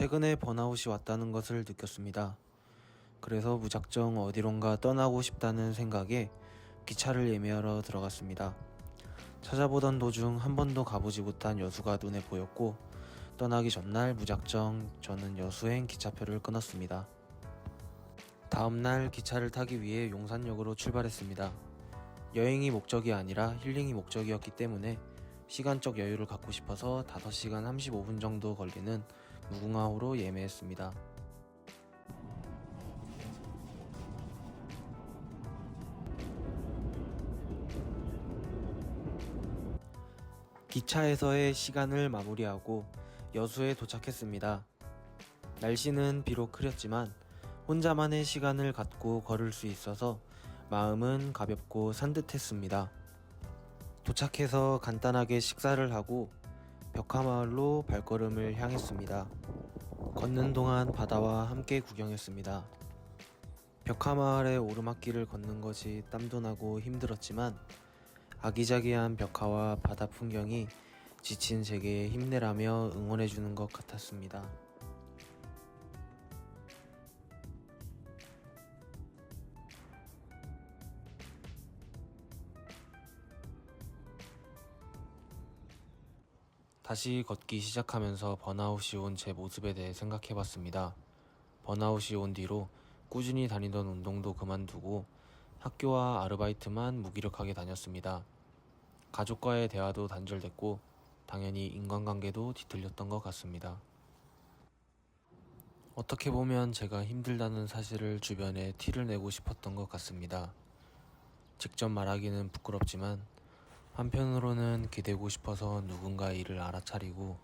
최근에 번아웃이 왔다는 것을 느꼈습니다. 그래서 무작정 어디론가 떠나고 싶다는 생각에 기차를 예매하러 들어갔습니다. 찾아보던 도중 한 번도 가보지 못한 여수가 눈에 보였고 떠나기 전날 무작정 저는 여수행 기차표를 끊었습니다. 다음날 기차를 타기 위해 용산역으로 출발했습니다. 여행이 목적이 아니라 힐링이 목적이었기 때문에 시간적 여유를 갖고 싶어서 5시간 35분 정도 걸리는 무궁화호로 예매했습니다. 기차에서의 시간을 마무리하고 여수에 도착했습니다. 날씨는 비록 흐렸지만 혼자만의 시간을 갖고 걸을 수 있어서 마음은 가볍고 산뜻했습니다. 도착해서 간단하게 식사를 하고 벽화마을로 발걸음을 향했습니다. 걷는 동안 바다와 함께 구경했습니다. 벽화마을의 오르막길을 걷는 것이 땀도 나고 힘들었지만 아기자기한 벽화와 바다 풍경이 지친 제게 힘내라며 응원해주는 것 같았습니다. 다시 걷기 시작하면서 번아웃이 온 제 모습에 대해 생각해 봤습니다. 번아웃이 온 뒤로 꾸준히 다니던 운동도 그만두고 학교와 아르바이트만 무기력하게 다녔습니다. 가족과의 대화도 단절됐고 당연히 인간관계도 뒤틀렸던 것 같습니다. 어떻게 보면 제가 힘들다는 사실을 주변에 티를 내고 싶었던 것 같습니다. 직접 말하기는 부끄럽지만 한편으로는 기대고 싶어서 누군가 일을 알아차리고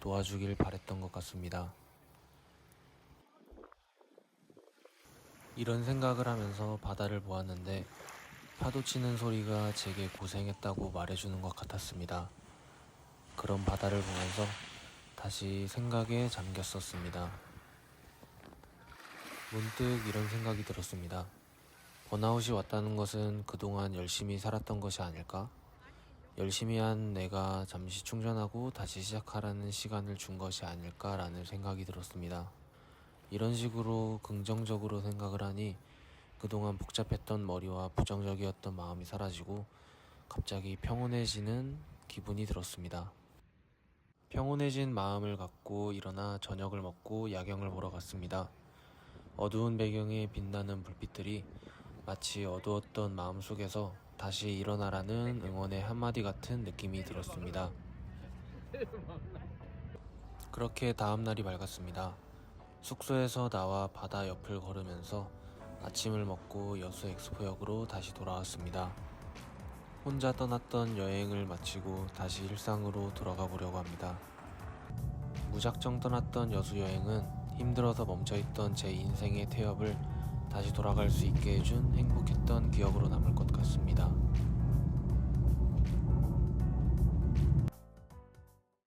도와주길 바랬던 것 같습니다. 이런 생각을 하면서 바다를 보았는데 파도 치는 소리가 제게 고생했다고 말해주는 것 같았습니다. 그런 바다를 보면서 다시 생각에 잠겼었습니다. 문득 이런 생각이 들었습니다. 번아웃이 왔다는 것은 그동안 열심히 살았던 것이 아닐까? 열심히 한 내가 잠시 충전하고 다시 시작하라는 시간을 준 것이 아닐까라는 생각이 들었습니다. 이런 식으로 긍정적으로 생각을 하니 그동안 복잡했던 머리와 부정적이었던 마음이 사라지고 갑자기 평온해지는 기분이 들었습니다. 평온해진 마음을 갖고 일어나 저녁을 먹고 야경을 보러 갔습니다. 어두운 배경에 빛나는 불빛들이 마치 어두웠던 마음 속에서 다시 일어나라는 응원의 한마디 같은 느낌이 들었습니다. 그렇게 다음날이 밝았습니다. 숙소에서 나와 바다 옆을 걸으면서 아침을 먹고 여수 엑스포역으로 다시 돌아왔습니다. 혼자 떠났던 여행을 마치고 다시 일상으로 돌아가 보려고 합니다. 무작정 떠났던 여수 여행은 힘들어서 멈춰있던 제 인생의 태엽을 다시 돌아갈 수 있게 해준 행복했던 기억으로 남을 것 같습니다.